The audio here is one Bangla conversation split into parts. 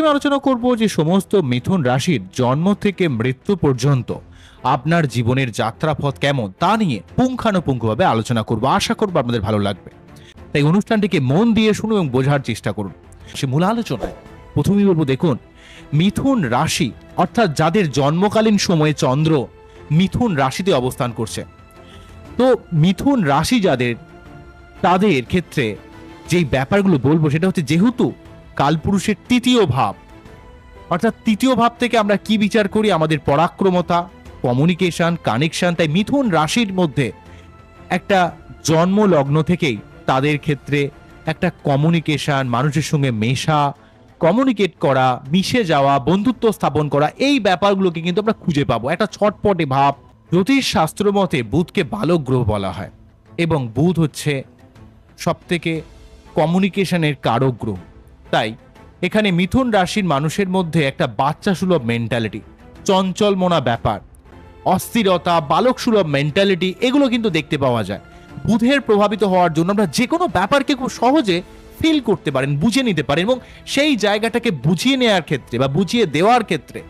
আমি আলোচনা করব যে সমস্ত মিথুন রাশির জন্ম থেকে মৃত্যু পর্যন্ত আপনার জীবনের যাত্রাপথ কেমন তা নিয়ে পুঙ্খানুপুঙ্খভাবে আলোচনা করব। আশা করব আপনাদের ভালো লাগবে। তাই অনুষ্ঠানটিকে মন দিয়ে শুনুন এবং বোঝার চেষ্টা করুন। সে মূল আলোচনায় প্রথমেই বলব, দেখুন, মিথুন রাশি, অর্থাৎ যাদের জন্মকালীন সময়ে চন্দ্র মিথুন রাশিতে অবস্থান করছে। তো মিথুন রাশি যাদের, তাদের ক্ষেত্রে যেই ব্যাপারগুলো বলব সেটা হচ্ছে যেহেতু কালপুরুষের তৃতীয় ভাব। অর্থাৎ তৃতীয় ভাব থেকে আমরা কি বিচার করি? আমাদের পরাক্রমতা কমিউনিকেশন কানেকশন তাই মিথুন রাশির মধ্যে একটা জন্ম লগ্ন থেকেই তাদের ক্ষেত্রে একটা কমিউনিকেশন মানুষের সঙ্গে মেশা কমিউনিকেট করা, মিশে যাওয়া, বন্ধুত্ব স্থাপন করা, এই ব্যাপারগুলোকে কিন্তু আমরা খুঁজে পাবো। একটা ছটপটে ভাব। জ্যোতিষ শাস্ত্র মতে বুধকে বালক গ্রহ বলা হয় এবং বুধ হচ্ছে সবথেকে কমিউনিকেশনের কারক গ্রহ। তাই এখানে মিথুন রাশির মানুষের মধ্যে একটা বাচ্চা সুলভ মেন্টালিটি চঞ্চল মোনা ব্যাপার, অস্থিরতা বালক সুলভ মেন্টালিটি এগুলো কিন্তু দেখতে পাওয়া যায়। বুধের প্রভাবিত হওয়ার জন্য আমরা যে কোনো ব্যাপারকে খুব সহজে ফিল করতে পারেন, বুঝে নিতে পারেন এবং সেই জায়গাটাকে বুঝিয়ে নেওয়ার ক্ষেত্রে বা বুঝিয়ে দেওয়ার ক্ষেত্রে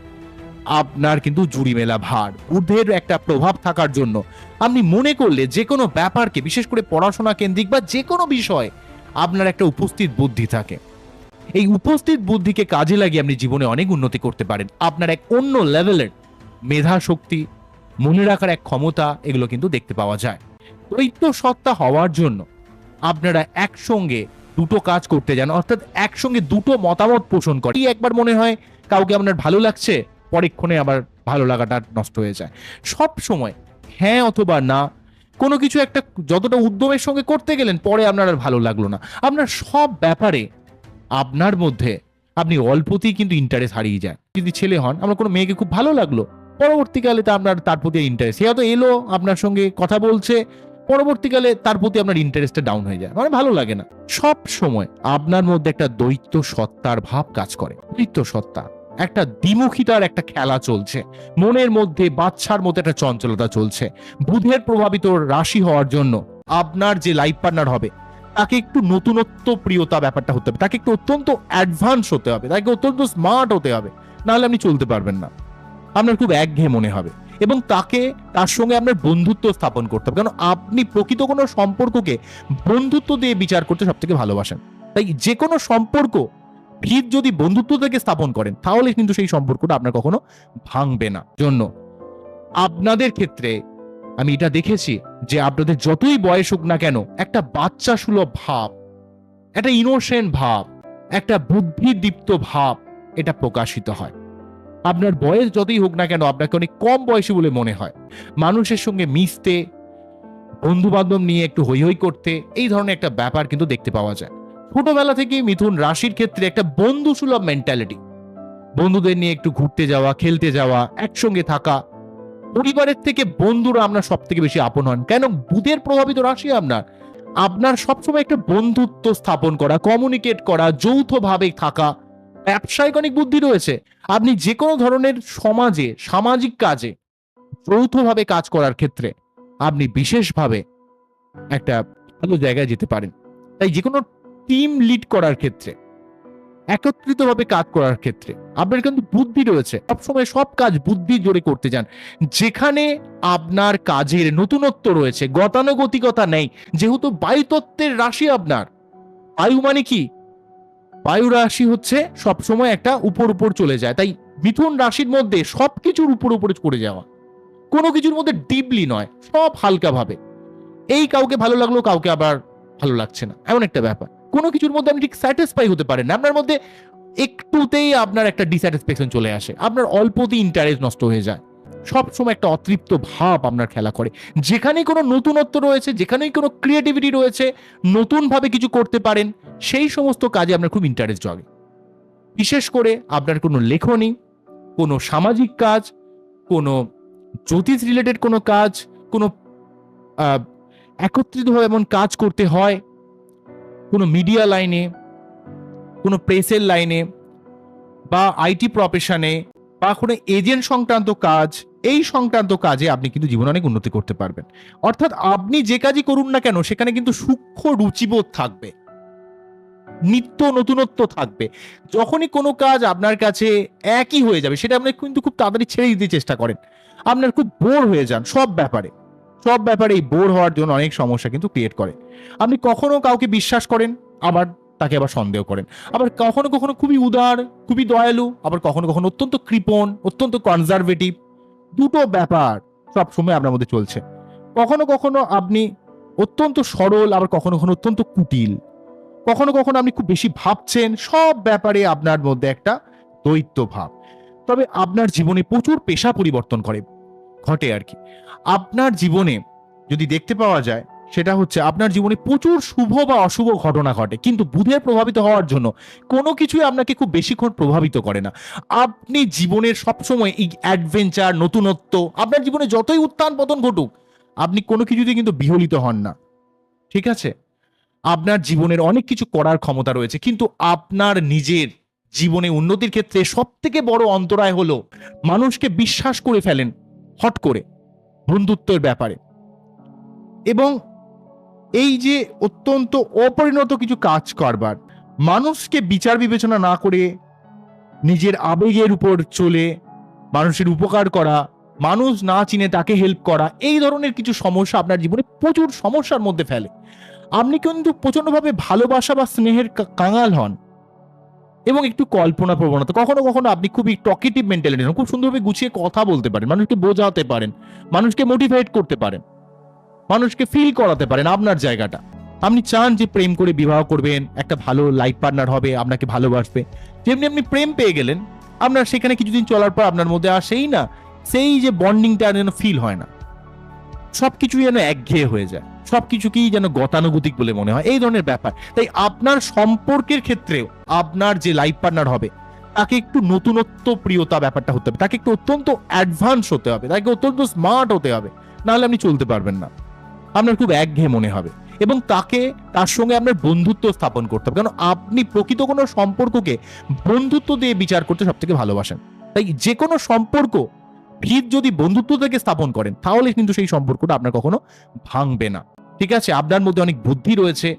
আপনার কিন্তু জুড়ি মেলা ভার, বুধের একটা প্রভাব থাকার জন্য। আপনি মনে করলে যে কোনো ব্যাপারকে, বিশেষ করে পড়াশোনা কেন্দ্রিক বা যে কোনো বিষয়ে আপনার একটা উপস্থিত বুদ্ধি থাকে। এই উপস্থিত বুদ্ধিকে কাজে লাগিয়ে আপনি জীবনে অনেক উন্নতি করতে পারেন। আপনার এক অন্য লেভেলের মেধা শক্তি, মনে রাখার এক ক্ষমতা, এগুলো কিন্তু দেখতে পাওয়া যায়। দৈত্য সত্তা হওয়ার জন্য আপনারা একসঙ্গে দুটো কাজ করতে যান, অর্থাৎ একসঙ্গে দুটো মতামত পোষণ করে একবার মনে হয় কাউকে আপনার ভালো লাগছে পরীক্ষণে আবার ভালো লাগাটা নষ্ট হয়ে যায়। সব সময় হ্যাঁ অথবা না, কোনো কিছু একটা যতটা উদ্যমের সঙ্গে করতে গেলেন, পরে আপনার আর ভালো লাগল না। আপনার সব ব্যাপারে আপনার মধ্যে আপনি অল্পতেই কিন্তু ইন্টারেস্ট হারিয়ে যায় যদি ছেলে হন, আমার কোনো মেয়েকে খুব ভালো লাগল, পরবর্তীকালে তা আপনার, তার প্রতি ইন্টারেস্ট সে হয়তো এলো, আপনার সঙ্গে কথা বলছে, পরবর্তীকালে তার প্রতি আপনার ইন্টারেস্টটা ডাউন হয়ে যায় মানে ভালো লাগে না। সব সময় আপনার মধ্যে একটা দৈত্য সত্তার ভাব কাজ করে দৈত্য সত্তা একটা দ্বিমুখিতার একটা খেলা চলছে, মনের মধ্যে বাচ্চার মধ্যে একটা চঞ্চলতা চলছে, বুধের প্রভাবিত রাশি হওয়ার জন্য আপনার যে লাইফ পার্টনার হবে তাকে একটু নতুনত্ব প্রিয়তা ব্যাপারটা হতে হবে। তাকে একটু অত্যন্ত অ্যাডভান্স হতে হবে। তাকে অত্যন্ত স্মার্ট হতে হবে। নাহলে আপনি চলতে পারবেন না। আপনার খুব একঘেয়ে মনে হবে। এবং তাকে, তার সঙ্গে আপনার বন্ধুত্ব স্থাপন করতে হবে। কারণ আপনি প্রকৃত কোনো সম্পর্ককে বন্ধুত্ব দিয়ে বিচার করতে সব থেকে ভালোবাসেন। তাই যে কোনো সম্পর্ক, ভিত যদি বন্ধুত্ব থেকে স্থাপন করেন, তাহলে কিন্তু সেই সম্পর্কটা আপনার কখনো ভাঙবে না। জন্য আপনাদের ক্ষেত্রে আমি এটা দেখেছি যে আপনাদের যতই বয়স হোক না কেন, একটা বাচ্চা সুলভ ভাব, একটা ইনোসেন্ট ভাব, একটা বুদ্ধিদীপ্ত ভাব, এটা প্রকাশিত হয়। আপনার বয়স যতই হোক না কেন, আপনাকে অনেক কম বয়সী বলে মনে হয়। মানুষের সঙ্গে মিশতে বন্ধু বান্ধব নিয়ে একটু হই হই করতে, এই ধরনের একটা ব্যাপার কিন্তু দেখতে পাওয়া যায়। ছোটবেলা থেকেই মিথুন রাশির ক্ষেত্রে একটা বন্ধু সুলভ মেন্টালিটি বন্ধুদের নিয়ে একটু ঘুরতে যাওয়া, খেলতে যাওয়া, একসঙ্গে থাকা পরিবারের থেকে বন্ধুরা আপনার সব থেকে বেশি আপন হন। কেন? বুধের প্রভাবিত রাশি আপনার। আপনার সবসময় একটা বন্ধুত্ব স্থাপন করা কমিউনিকেট করা, যৌথভাবে থাকা। ব্যবসায়িক অনেক বুদ্ধি রয়েছে। আপনি যে কোনো ধরনের সমাজে, সামাজিক কাজে যৌথভাবে কাজ করার ক্ষেত্রে আপনি বিশেষভাবে একটা ভালো জায়গায় যেতে পারেন। তাই যে কোনো টিম লিড করার ক্ষেত্রে একত্রিতভাবে কাজ করার ক্ষেত্রে। আপনার কিন্তু বুদ্ধি রয়েছে। সবসময় সব কাজ বুদ্ধির জোরে করতে যান। যেখানে আপনার কাজের নতুনত্ব রয়েছে, গতানুগতিকতা নেই, যেহেতু বায়ুতত্ত্বের রাশি আপনার। বায়ু মানে কি? বায়ু রাশি হচ্ছে সবসময় একটা উপর উপর চলে যায়। তাই মিথুন রাশির মধ্যে সবকিছুর উপর উপরে করে যাওয়া। কোনো কিছুর মধ্যে ডিপলি নয়, সব হালকা ভাবে এই কাউকে ভালো লাগল, কাউকে আবার ভালো লাগছে না। এমন একটা ব্যাপার। কোনো কিছুর মধ্যে আপনি ঠিক স্যাটিসফাই হতে পারেন না। আপনার মধ্যে একটুতেই আপনার একটা ডিস্যাটিসফ্যাকশন চলে আসে। আপনার অল্পতেই ইন্টারেস্ট নষ্ট হয়ে যায়। সব সময় একটা অতৃপ্ত ভাব আপনার খেলা করে। যেখানে কোনো নতুনত্ব রয়েছে, যেখানেই কোনো ক্রিয়েটিভিটি রয়েছে, নতুনভাবে কিছু করতে পারেন, সেই সমস্ত কাজে আপনার খুব ইন্টারেস্ট জাগে। বিশেষ করে আপনার কোনো লেখনী, কোনো সামাজিক কাজ, কোনো জ্যোতিষ রিলেটেড কোনো কাজ, কোনো একত্রিতভাবে এমন কাজ করতে হয়, কোনো মিডিয়া লাইনে, কোনো প্রেসের লাইনে, বা আইটি প্রফেশনে, বা কোনো এজেন্ট সংক্রান্ত কাজ, এই সংক্রান্ত কাজে আপনি কিন্তু জীবনে অনেক উন্নতি করতে পারবেন। অর্থাৎ আপনি যে কাজই করুন না কেন, সেখানে কিন্তু সূক্ষ্ম রুচিবোধ থাকবে। নিত্য নতুনত্ব থাকবে। যখনই কোনো কাজ আপনার কাছে একই হয়ে যাবে, সেটা আপনি কিন্তু খুব তাড়াতাড়ি ছেড়ে দিতে চেষ্টা করেন। আপনার খুব বোর হয়ে যান সব ব্যাপারে। সব ব্যাপারে এই বোর হওয়ার জন্য অনেক সমস্যা কিন্তু ক্রিয়েট করে। আপনি কখনো কাউকে বিশ্বাস করেন, আবার তাকে আবার সন্দেহ করেন। আবার কখনো কখনো খুবই উদার, খুবই দয়ালু, আবার কখনো কখনো অত্যন্ত কৃপণ, অত্যন্ত কনজারভেটিভ দুটো ব্যাপার সব সময় আপনার মধ্যে চলছে। কখনো কখনো আপনি অত্যন্ত সরল, আবার কখনো কখনো অত্যন্ত কুটিল। কখনো কখনো আপনি খুব বেশি ভাবছেন, সব ব্যাপারে আপনার মধ্যে একটা দৈত্য ভাব। তবে আপনার জীবনে প্রচুর পেশা পরিবর্তন করে। ঘটে আর কি। আপনার জীবনে যদি দেখতে পাওয়া যায়, সেটা হচ্ছে আপনার জীবনে প্রচুর শুভ বা অশুভ ঘটনা ঘটে, কিন্তু বুধের প্রভাবিত হওয়ার জন্য কোনো কিছুই আপনাকে খুব বেশিক্ষণ প্রভাবিত করে না। আপনি জীবনের সবসময় এই অ্যাডভেঞ্চার নতুনত্ব, আপনার জীবনে যতই উত্থান পতন ঘটুক, আপনি কোনো কিছুতে কিন্তু বিহলিত হন না। ঠিক আছে? আপনার জীবনের অনেক কিছু করার ক্ষমতা রয়েছে, কিন্তু আপনার নিজের জীবনে উন্নতির ক্ষেত্রে সব থেকে বড় অন্তরায় হলো মানুষকে বিশ্বাস করে ফেলেন। হট করে বন্ধুত্বের ব্যাপারে। এবং এই যে অত্যন্ত অপরিণত কিছু কাজ করবার, মানুষকে বিচার বিবেচনা না করে নিজের আবেগের উপর চলে মানুষের উপকার করা, মানুষ না চিনে তাকে হেল্প করা, এই ধরনের কিছু সমস্যা আপনার জীবনে প্রচুর সমস্যার মধ্যে ফেলে। আপনি কিন্তু প্রচন্ডভাবে ভালোবাসা বা স্নেহের কাঙাল হন। এবং একটু কল্পনা প্রবণতা। কখনো কখনো আপনি খুবই টকেটিভ মেন্টালিটি খুব সুন্দরভাবে গুছিয়ে কথা বলতে পারেন, মানুষকে বোঝাতে পারেন, মানুষকে মোটিভেট করতে পারেন, মানুষকে ফিল করাতে পারেন আপনার জায়গাটা। আপনি চান যে প্রেম করে বিবাহ করবেন, একটা ভালো লাইফ পার্টনার হবে, আপনাকে ভালোবাসবে। যেমনি আপনি প্রেম পেয়ে গেলেন, আপনার সেখানে কিছুদিন চলার পর আপনার মধ্যে আর সেই না, সেই যে বন্ডিংটা যেন ফিল হয় না। সবকিছুই যেন একঘেয়ে হয়ে যায়। সবকিছুকেই যেন গতানুগতিক বলে মনে হয়। এই ধরনের ব্যাপার। তাই আপনার সম্পর্কের ক্ষেত্রেও আপনার যে লাইফ পার্টনার হবে, তাকে একটু নতুনত্ব প্রিয়তা ব্যাপারটা হতে হবে। তাকে একটু অত্যন্ত অ্যাডভান্স হতে হবে। তাকে অত্যন্ত স্মার্ট হতে হবে। নাহলে আপনি চলতে পারবেন না। আপনার খুব একঘেয়ে মনে হবে। এবং তাকে, তার সঙ্গে আপনার বন্ধুত্ব স্থাপন করতে হবে। কারণ আপনি প্রকৃত কোনো সম্পর্ককে বন্ধুত্ব দিয়ে বিচার করতে সব থেকে ভালোবাসেন। তাই যে কোনো সম্পর্ক, ভিত যদি বন্ধুত্ব থেকে স্থাপন করেন, তাহলে কিন্তু সেই সম্পর্কটা আপনার কখনো ভাঙবে না। ঠিক আছে? আপনার মধ্যে অনেক বুদ্ধি রয়েছে।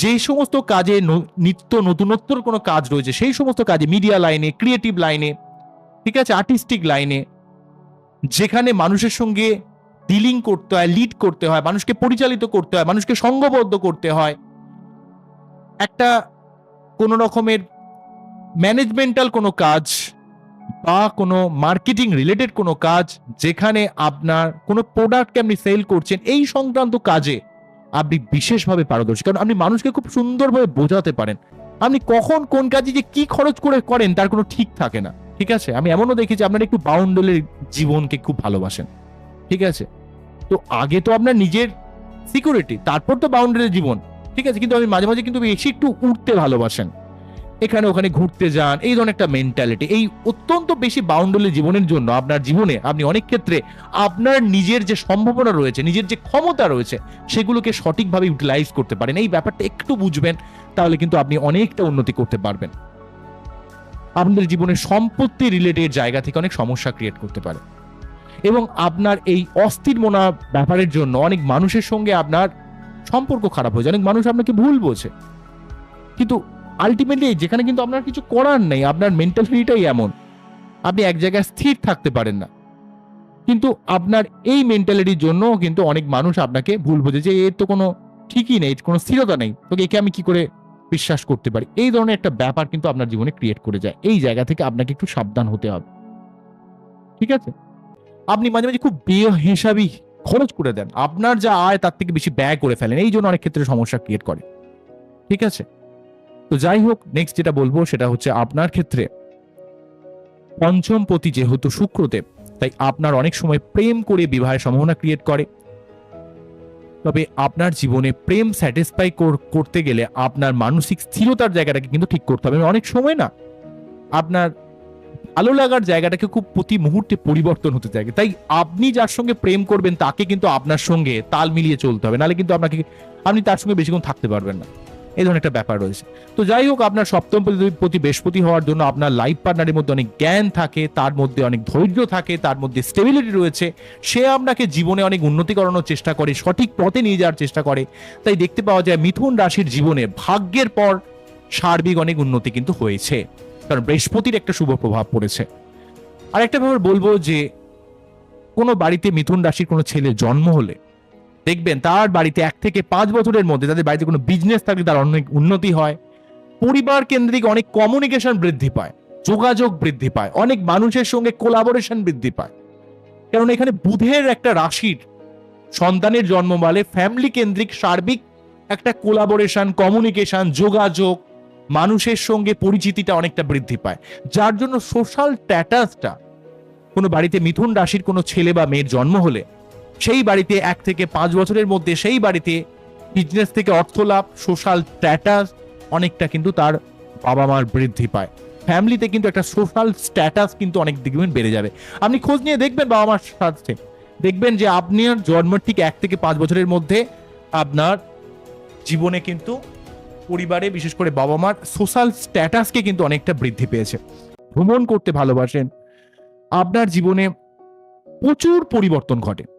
যে সমস্ত কাজে নিত্য নতুনত্বর কোনো কাজ রয়েছে, সেই সমস্ত কাজে মিডিয়া লাইনে ক্রিয়েটিভ লাইনে ঠিক আছে? আর্টিস্টিক লাইনে যেখানে মানুষের সঙ্গে ডিলিং করতে হয় লিড করতে হয়, মানুষকে পরিচালিত করতে হয়, মানুষকে সঙ্গবদ্ধ করতে হয়, একটা কোনো রকমের ম্যানেজমেন্টাল কোনো কাজ বা কোনো মার্কেটিং রিলেটেড কোনো কাজ যেখানে আপনার কোনো প্রোডাক্টকে আপনি সেল করছেন, এই সংক্রান্ত কাজে আপনি বিশেষভাবে পারদর্শী। কারণ আপনি মানুষকে খুব সুন্দরভাবে বোঝাতে পারেন। আপনি কখন কোন কাজে যে কি খরচ করে করেন, তার কোনো ঠিক থাকে না। ঠিক আছে? আমি এমনও দেখেছি, আপনার একটু বাউন্ডলের জীবনকে খুব ভালোবাসেন। ঠিক আছে? তো আগে তো আপনার নিজের সিকিউরিটি তারপর তো বাউন্ডারির জীবন। ঠিক আছে? কিন্তু আমি মাঝে মাঝে কিন্তু বেশি একটু উঠতে ভালোবাসেন। এখানে ওখানে ঘুরতে যান, এই ধরনের একটা মেন্টালিটি এই অত্যন্ত বেশি বাউন্ডারি জীবনের জন্য আপনার জীবনে আপনি অনেক ক্ষেত্রে আপনার নিজের যে সম্ভাবনা রয়েছে, নিজের যে ক্ষমতা রয়েছে, সেগুলোকে সঠিকভাবে ইউটিলাইজ করতে পারেন। এই ব্যাপারটা একটু বুঝবেন, তাহলে কিন্তু আপনি অনেকটা উন্নতি করতে পারবেন। আপনাদের জীবনের সম্পত্তি রিলেটেড জায়গা থেকে অনেক সমস্যা ক্রিয়েট করতে পারে। এবং আপনার এই অস্থির মনা ব্যাপারের জন্য অনেক মানুষের সঙ্গে আপনার সম্পর্ক খারাপ হয়ে যায়, অনেক মানুষ আপনাকে ভুল বোঝে। কিন্তু আলটিমেটলি যেখানে কিন্তু আপনার কিছু করার নেই, আপনার মেন্টাল মেন্টালিটিটাই এমন। আপনি এক জায়গায় স্থির থাকতে পারেন না। কিন্তু আপনার এই মেন্টালিটির জন্য কিন্তু অনেক মানুষ আপনাকে ভুল বোঝে যে এর তো কোনো ঠিকই নেই কোনো স্থিরতা নেই। তোকে একে আমি কি করে বিশ্বাস করতে পারি? এই ধরনের একটা ব্যাপার কিন্তু আপনার জীবনে ক্রিয়েট করে যায়। এই জায়গা থেকে আপনাকে একটু সাবধান হতে হবে। ঠিক আছে? আপনি মাঝে মাঝে খুব বেহিসাবি খরচ করে দেন। আপনার যা আয় তার থেকে বেশি ব্যয় করে ফেলেন। এই জন্য অনেক ক্ষেত্রে সমস্যা ক্রিয়েট করে। ঠিক আছে? তো যাই হোক নেক্সট যেটা বলব সেটা হচ্ছে আপনার ক্ষেত্রে পঞ্চম পতি যেহেতু শুক্রদেব, তাই আপনার অনেক সময় প্রেম করে বিবাহের সম্ভাবনা ক্রিয়েট করে। তবে আপনার জীবনে প্রেম স্যাটিসফাই করতে গেলে আপনার মানসিক স্থিরতার জায়গাটাকে কিন্তু ঠিক করতে হবে। অনেক সময় না, আপনার ভালো লাগার জায়গাটাকে খুব প্রতি মুহূর্তে পরিবর্তন হতে থাকে। তাই আপনি যার সঙ্গে প্রেম করবেন, তাকে কিন্তু আপনার সঙ্গে তাল মিলিয়ে চলতে হবে। নাহলে কিন্তু আপনাকে, আপনি তার সঙ্গে বেশিক্ষণ থাকতে পারবেন না। এই ধরনের একটা ব্যাপার রয়েছে। তো যাই হোক, আপনার সপ্তম প্রতি- বৃহস্পতি হওয়ার জন্য আপনার লাইফ পার্টনারের মধ্যে অনেক জ্ঞান থাকে, তার মধ্যে অনেক ধৈর্য থাকে, তার মধ্যে স্টেবিলিটি রয়েছে। সে আপনাকে জীবনে অনেক উন্নতি করানোর চেষ্টা করে, সঠিক পথে নিয়ে যাওয়ার চেষ্টা করে। তাই দেখতে পাওয়া যায় মিথুন রাশির জীবনে ভাগ্যের পর সার্বিক অনেক উন্নতি কিন্তু হয়েছে। কারণ বৃহস্পতির একটা শুভ প্রভাব পড়েছে। আর একটা ব্যাপার বলব যে, কোনো বাড়িতে মিথুন রাশির কোনো ছেলে জন্ম হলে দেখবেন তার বাড়িতে এক থেকে পাঁচ বছরের মধ্যে তাদের বাড়িতে কোনো বিজনেস থাকলে তার অনেক উন্নতি হয়। পরিবার কেন্দ্রিক অনেক কমিউনিকেশন বৃদ্ধি পায়, যোগাযোগ বৃদ্ধি পায়, অনেক মানুষের সঙ্গে কোলাবোরেশন বৃদ্ধি পায়। কারণ এখানে বুধের একটা রাশির সন্তানের জন্ম বলে ফ্যামিলি কেন্দ্রিক সার্বিক একটা কোলাবোরেশন কমিউনিকেশন যোগাযোগ, মানুষের সঙ্গে পরিচিতিটা অনেকটা বৃদ্ধি পায়। যার জন্য সোশ্যাল স্ট্যাটাসটা কোনো বাড়িতে মিথুন রাশির কোনো ছেলে বা মেয়ের জন্ম হলে সেই বাড়িতে এক থেকে পাঁচ বছরের মধ্যে সেই বাড়িতে বিজনেস থেকে অর্থ লাভ সোশ্যাল স্ট্যাটাস অনেকটা কিন্তু তার বাবা মার বৃদ্ধি পায়। ফ্যামিলিতে কিন্তু একটা সোশ্যাল স্ট্যাটাস কিন্তু অনেক দিকে বেড়ে যাবে। আপনি খোঁজ নিয়ে দেখবেন বাবা মার সাথে। দেখবেন যে আপনার জন্মের ঠিক এক থেকে পাঁচ বছরের মধ্যে আপনার জীবনে কিন্তু পরিবারে বিশেষ করে বাবা মার সোশ্যাল স্ট্যাটাসকে কিন্তু অনেকটা বৃদ্ধি পেয়েছে। ভ্রমণ করতে ভালোবাসেন। আপনার জীবনে প্রচুর পরিবর্তন ঘটে।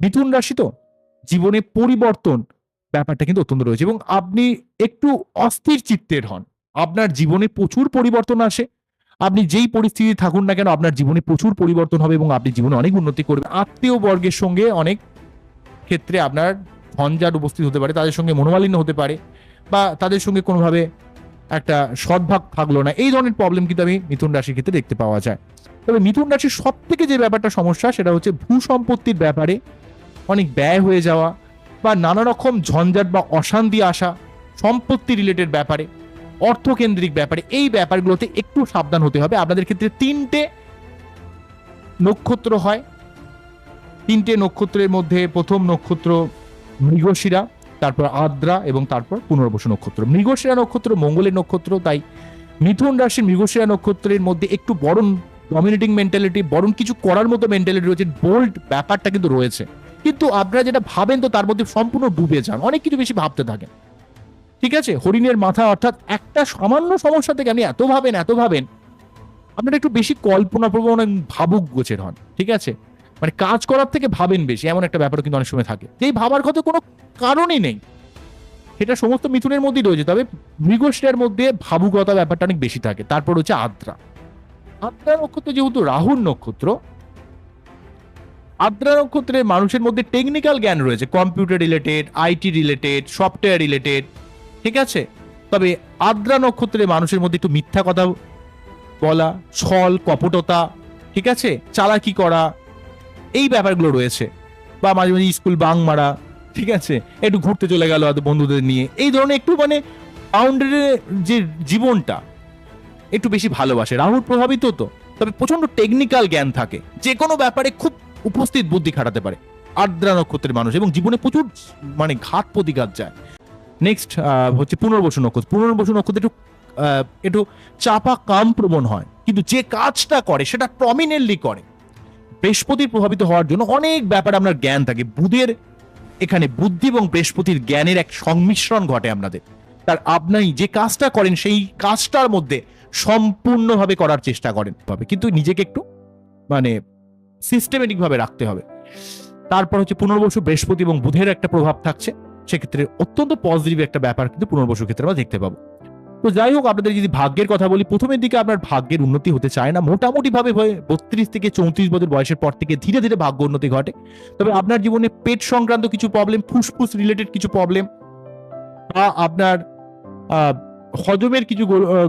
মিথুন রাশি তো? জীবনে পরিবর্তন ব্যাপারটা কিন্তু অত্যন্ত রয়েছে এবং আপনি একটু অস্থির চিত্তের হন। আপনার জীবনে প্রচুর পরিবর্তন আসে। আপনি যেই পরিস্থিতি থাকুন না কেন, আপনার জীবনে প্রচুর পরিবর্তন হবে এবং আপনি জীবনে অনেক উন্নতি করবেন। আত্মীয় বর্গের সঙ্গে অনেক ক্ষেত্রে আপনার ঝঞ্ঝাট উপস্থিত হতে পারে, তাদের সঙ্গে মনোমালিন্য হতে পারে বা তাদের সঙ্গে কোনোভাবে একটা সদ্ভাগ থাকল না। এই ধরনের প্রবলেম কিন্তু আমি মিথুন রাশির ক্ষেত্রে দেখতে পাওয়া যায়। তবে মিথুন রাশির সব থেকে যে ব্যাপারটা সমস্যা, সেটা হচ্ছে ভূ সম্পত্তির ব্যাপারে অনেক ব্যয় হয়ে যাওয়া বা নানা রকম ঝঞ্ঝাট বা অশান্তি আসা সম্পত্তি রিলেটেড ব্যাপারে, অর্থকেন্দ্রিক ব্যাপারে, এই ব্যাপারগুলোতে একটু সাবধান হতে হবে। আপনাদের ক্ষেত্রে তিনটে নক্ষত্র হয়। তিনটে নক্ষত্রের মধ্যে প্রথম নক্ষত্র মৃগশিরা, তারপর আদ্রা এবং তারপর পুনর্বসু নক্ষত্র। মৃগশিরা নক্ষত্র মঙ্গলের নক্ষত্র, তাই মিথুন রাশির মৃগশিরা নক্ষত্রের মধ্যে একটু বরং ডমিনেটিং মেন্টালিটি বরং কিছু করার মতো মেন্টালিটি রয়েছে বোল্ড ব্যাপারটা কিন্তু রয়েছে। কিন্তু আপনারা যেটা ভাবেন তো তার মধ্যে সম্পূর্ণ ডুবে যান। অনেক কিছু বেশি ভাবতে থাকেন। ঠিক আছে? হরিণের মাথা অর্থাৎ একটা সামান্য সমস্যা থেকে আপনি এত ভাবেন এত ভাবেন, আপনারা একটু বেশি কল্পনা প্রবণ ভাবুক গোছের হন। ঠিক আছে? মানে কাজ করার থেকে ভাবেন বেশি, এমন একটা ব্যাপার কিন্তু অনেক সময় থাকে। যেই ভাবার কথা কোনো কারণই নেই। সেটা সমস্ত মিথুনের মধ্যেই রয়েছে। তবে মৃগশিরার মধ্যে ভাবুকতা ব্যাপারটা অনেক বেশি থাকে। তারপর হচ্ছে আদ্রা। আদ্রা নক্ষত্র যেহেতু রাহুর নক্ষত্র আদ্রা নক্ষত্রের মানুষের মধ্যে টেকনিক্যাল জ্ঞান রয়েছে computer related IT related software related ঠিক আছে? তবে আদ্রা নক্ষত্রের মানুষের মধ্যে একটু মিথ্যা কথা বলা, ছল, কপটতা, ঠিক আছে? চালাকি করা, এই ব্যাপারগুলো রয়েছে। বা মাঝে মাঝে স্কুল বাং মারা, ঠিক আছে? একটু ঘুরতে চলে গেল হয়তো বন্ধুদের নিয়ে। এই ধরনের একটু মানে বাউন্ডারি যে জীবনটা, একটু বেশি ভালোবাসে। রাহুল প্রভাবিত তো, তবে প্রচণ্ড টেকনিক্যাল জ্ঞান থাকে। যে কোনো ব্যাপারে খুব উপস্থিত বুদ্ধি খাটাতে পারে। আর্দ্রা নক্ষত্রের মানুষ এবং জীবনে প্রচুর মানে ঘাত প্রতিঘাত যায়। নেক্সট হচ্ছে পুনর্বসু নক্ষত্র। পুনর্বসু নক্ষত্র একটু একটু চাপা কাম প্রবণ হয়। কিন্তু যে কাজটা করে, সেটা প্রমিনেন্টলি করে। বৃহস্পতির প্রভাবিত হওয়ার জন্য অনেক ব্যাপারে আপনার জ্ঞান থাকে। বুধের এখানে বুদ্ধি এবং বৃহস্পতির জ্ঞানের এক সংমিশ্রণ ঘটে আপনাদের তার আপনি যে কাজটা করেন, সেই কাজটার মধ্যে সম্পূর্ণভাবে করার চেষ্টা করেন। কিন্তু নিজেকে একটু মানে সিস্টেমেটিক ভাবে রাখতে হবে। তারপর হচ্ছে পুনর্বসু বৃহস্পতি এবং বুধের একটা প্রভাব থাকছে, সেক্ষেত্রে অত্যন্ত পজিটিভ একটা ব্যাপার কিন্তু পুনর্বসু ক্ষেত্রে আমরা দেখতে পাবো। তো যাই হোক, আপনাদের যদি ভাগ্যের কথা বলি, প্রথমের দিকে আপনার ভাগ্যের উন্নতি হতে চায় না। মোটামুটি ভাবে বত্রিশ থেকে চৌত্রিশ বছর বয়সের পর থেকে ধীরে ধীরে ভাগ্য উন্নতি ঘটে। তবে আপনার জীবনে পেট সংক্রান্ত কিছু প্রবলেম ফুসফুস রিলেটেড কিছু প্রবলেম বা আপনার হজমের কিছু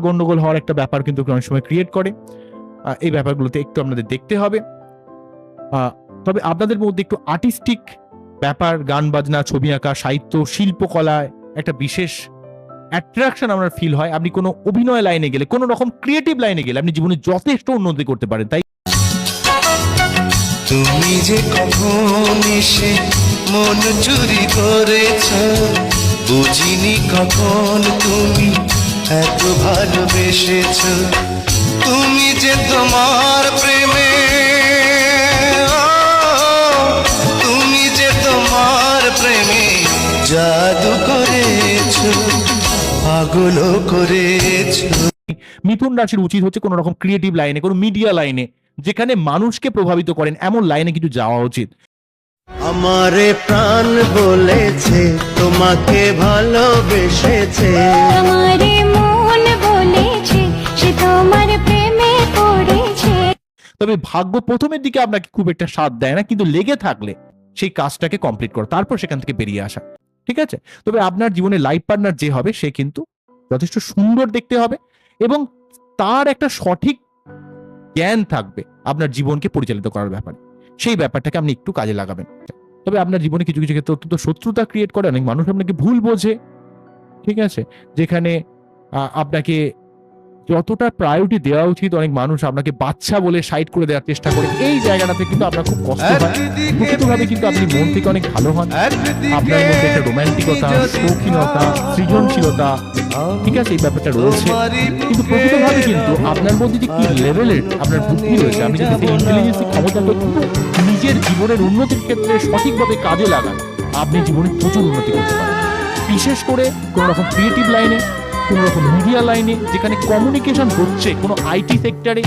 গন্ডগোল হওয়ার একটা ব্যাপার কিন্তু অনেক সময় ক্রিয়েট করে। এই ব্যাপারগুলোতে একটু আপনাদের দেখতে হবে। তবে আপনাদের মধ্যে একটু আর্টিস্টিক ব্যাপার, গান বাজনা, ছবি আঁকা, সাহিত্য শিল্পকলায় একটা বিশেষ অ্যাট্রাকশন আপনার ফিল হয়। আপনি কোনো অভিনয় লাইনে গেলে, কোনো রকম ক্রিয়েটিভ লাইনে গেলে আপনি জীবনে যথেষ্ট উন্নতি করতে পারেন, তাই তুমি যে কখন এসে মন চুরি করেছ, বুঝিনি কখন তুমি এত ভালোবেসেছ। তুমি যে তোমার গুলো মিথুন রাশির উচিত হচ্ছে কোনো রকম ক্রিয়েটিভ লাইনে কোনো মিডিয়া লাইনে যেখানে মানুষকে প্রভাবিত করেন এমন লাইনে কিছু যাওয়া উচিত। আমারে প্রাণ বলেছে তোমাকে ভালোবেসেছে। তবে ভাগ্য প্রথমের দিকে আপনাকে খুব একটা সাথ দেয় না কিন্তু লেগে থাকলে সেই কাজটাকে কমপ্লিট করো তারপর সেখান থেকে বেরিয়ে আসা ঠিক আছে? তবে আপনার জীবনে লাইফ পার্টনার যে হবে সে কিন্তু যথেষ্ট সুন্দর দেখতে হবে এবং তার একটা সঠিক জ্ঞান থাকবে আপনার জীবনকে পরিচালিত করার ব্যাপারে। সেই ব্যাপারটাকে আপনি একটু কাজে লাগাবেন। তবে আপনার জীবনে কিছু কিছু ক্ষেত্রে অত্যন্ত শত্রুতা ক্রিয়েট করে। অনেক মানুষ আপনাকে ভুল বোঝে। ঠিক আছে? যেখানে আপনাকে যতটা প্রায়োরিটি দেওয়া উচিত অনেক মানুষ আপনাকে বাচ্চা বলে সাইড করে দেওয়ার চেষ্টা করে। এই জায়গাটাতে কিন্তু আপনার খুব কষ্ট হয় প্রকৃতভাবে কিন্তু আপনি মন থেকে অনেক ভালো হন। আপনার মধ্যে একটা রোম্যান্টিকতা শৌখিনতা সৃজনশীলতা ঠিক আছে এই ব্যাপারটা রয়েছে। কিন্তু প্রকৃতভাবে কিন্তু আপনার মধ্যে যে কি লেভেলের আপনার বুদ্ধি রয়েছে আপনি যদি সেই ইন্টেলিজেন্স ক্ষমতাকে নিজের জীবনের উন্নতির ক্ষেত্রে সঠিকভাবে কাজে লাগান আপনি জীবনে প্রচুর উন্নতি করতে পারেন। বিশেষ করে কোনো রকম ক্রিয়েটিভ লাইনে কোনো রকম মিডিয়া লাইনে যেখানে কমিউনিকেশন হচ্ছে কোনো আইটি সেক্টরে